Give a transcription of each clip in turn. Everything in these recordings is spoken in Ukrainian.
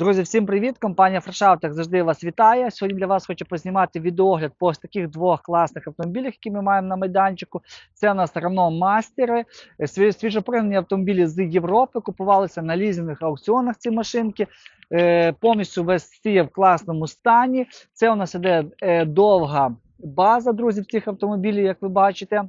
Друзі, всім привіт! Компанія Fresh як завжди вас вітає. Сьогодні для вас хочу познімати відеогляд по ось таких двох класних автомобілях, які ми маємо на майданчику. Це у нас Renault Мастери, сві- свіжопригнані автомобілі з Європи. Купувалися на лізинних аукціонах ці машинки. Е, повністю весь всі в класному стані. Це у нас іде е, довга база, друзі, в цих автомобілів, як ви бачите.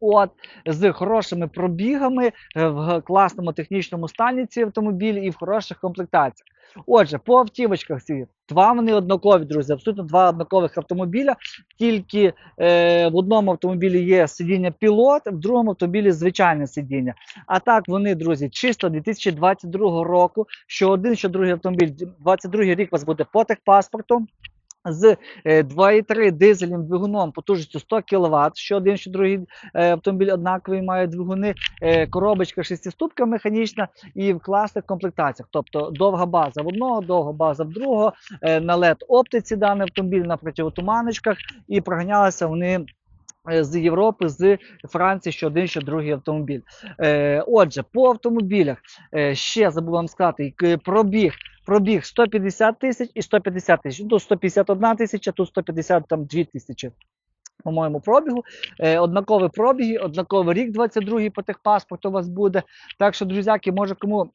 От, з хорошими пробігами, е, в класному технічному стані ці автомобілі і в хороших комплектаціях. Отже, по автівочках ці два вони однакові, друзі, абсолютно два однакових автомобіля. Тільки е, в одному автомобілі є сидіння пілот, в другому автомобілі звичайне сидіння. А так вони, друзі, чисто 2022 року. Що один, що другий автомобіль, 22 рік у вас буде по техпаспорту. З е, 2,3 дизельним двигуном потужністю 100 кВт, що один, що другий е, автомобіль однаковий має двигуни, е, коробочка шестиступка механічна і в класних комплектаціях. Тобто довга база в одного, довга база в другого, е, на LED оптиці даний автомобіль на противотуманочках, і проганялися вони. е, З Європи, з Франції, що один, що другий автомобіль. Е, отже, по автомобілях е, ще забув вам сказати, пробіг, пробіг 150 тисяч і 150 тисяч. Тут 151 тисяча, тут 152 тисячі по-моєму, пробігу. Е, однакові пробіги, однаковий рік 22 по техпаспорту у вас буде. Так що, друзяки, може кому.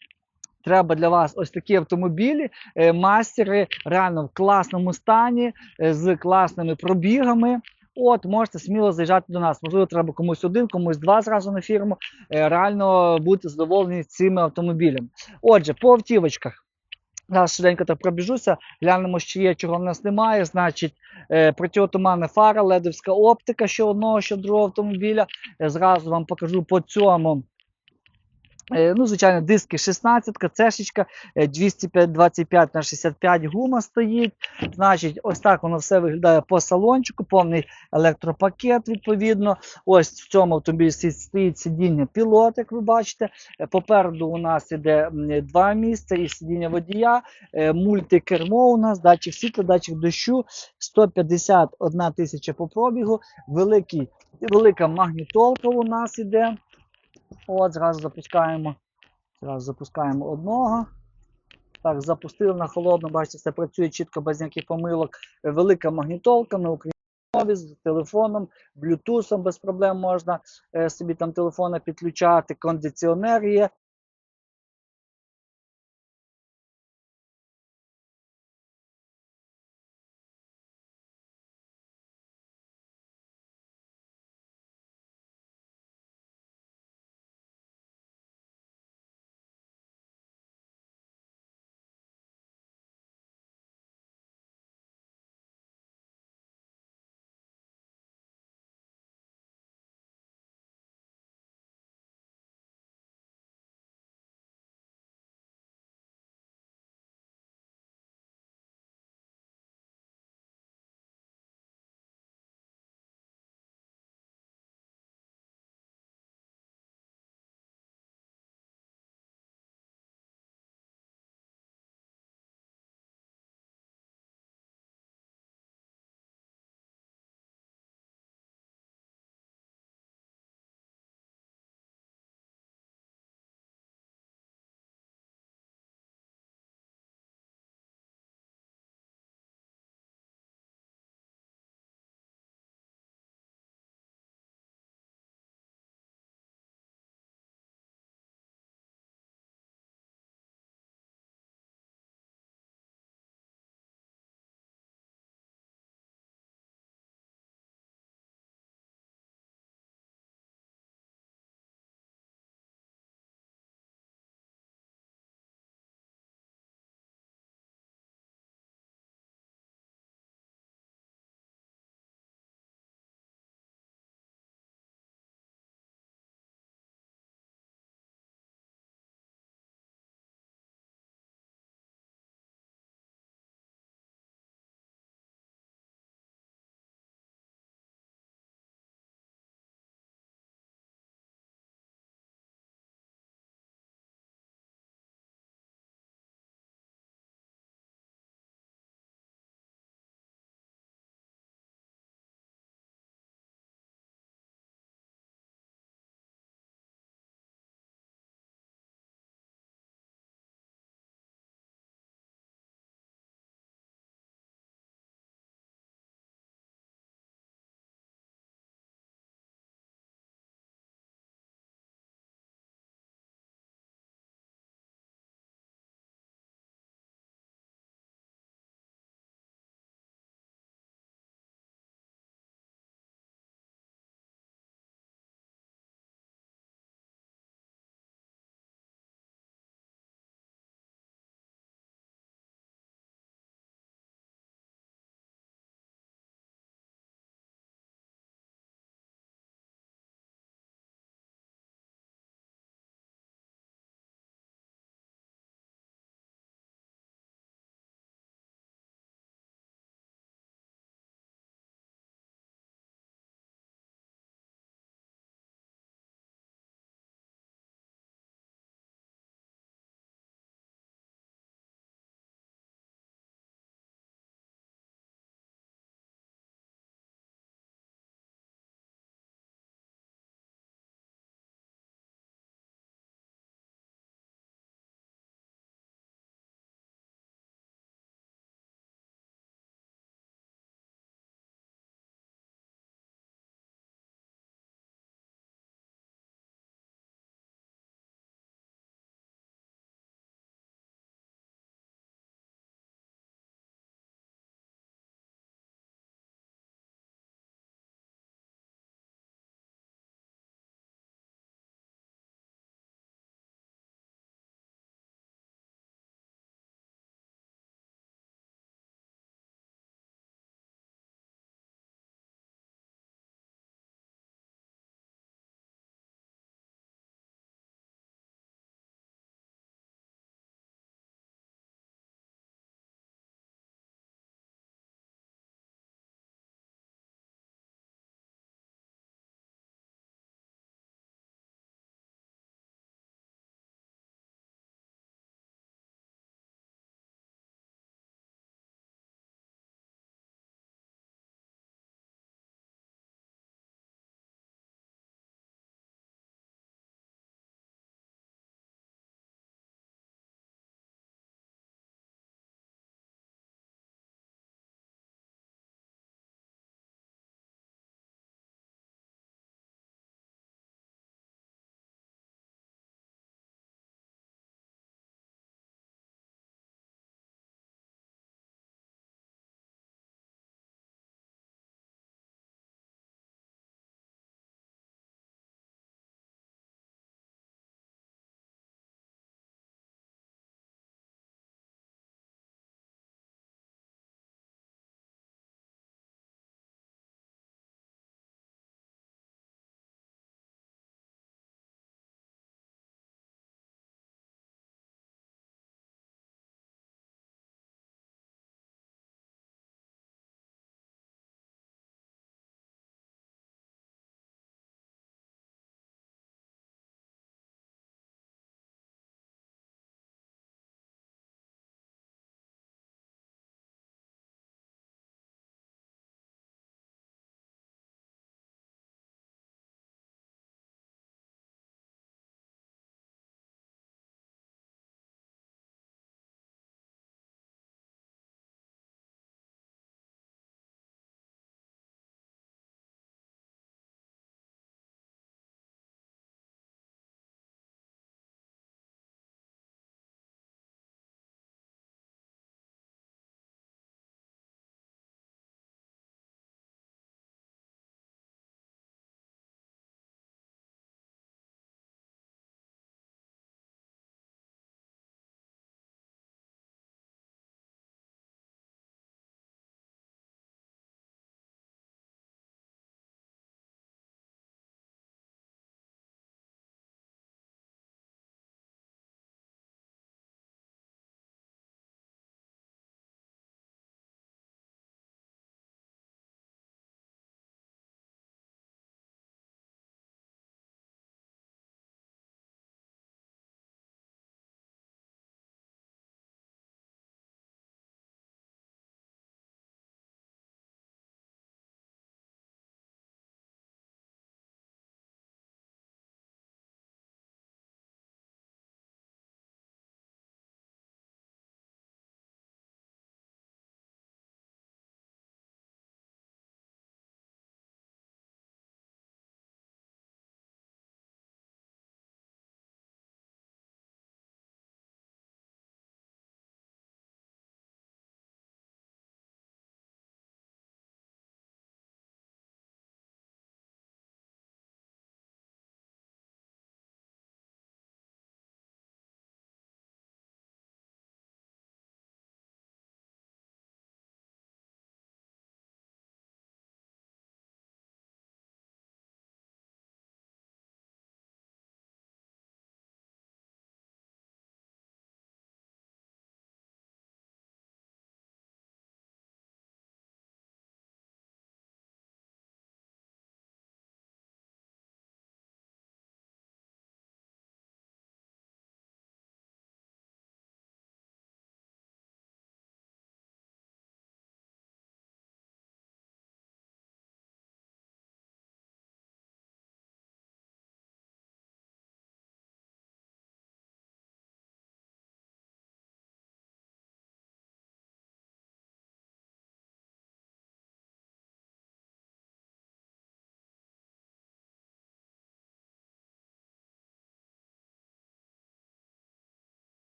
Треба для вас ось такі автомобілі, е, мастери реально в класному стані, е, з класними пробігами. От, можете сміло заїжджати до нас. Можливо, треба комусь один, комусь два зразу на фірму. Реально бути задоволені цими автомобілями. Отже, по автівочках. Зараз швиденько так пробіжуся, глянемо, що є, чого в нас немає. Значить, е, протиотуманна фара, ледовська оптика, що одного, що другого автомобіля. Е, зразу вам покажу по цьому. Е, Ну, звичайно, диски 16, цешечка 225 на 65 гума стоїть. Значить, ось так воно все виглядає по салончику, повний електропакет, відповідно. Ось в цьому автомобілі стоїть сидіння пілот, як ви бачите. Е, Попереду у нас іде два місця і сидіння водія, Е, мультикермо у нас, датчик світла, датчик дощу, 151 тисяча по пробігу, великий, велика магнітолка у нас іде. От, зразу запускаємо. Зразу запускаємо одного. Так, запустили на холодно, бачите, все працює чітко, без ніяких помилок. Велика магнітолка на українській з телефоном, блютусом без проблем можна е, собі там телефона підключати, кондиціонер є,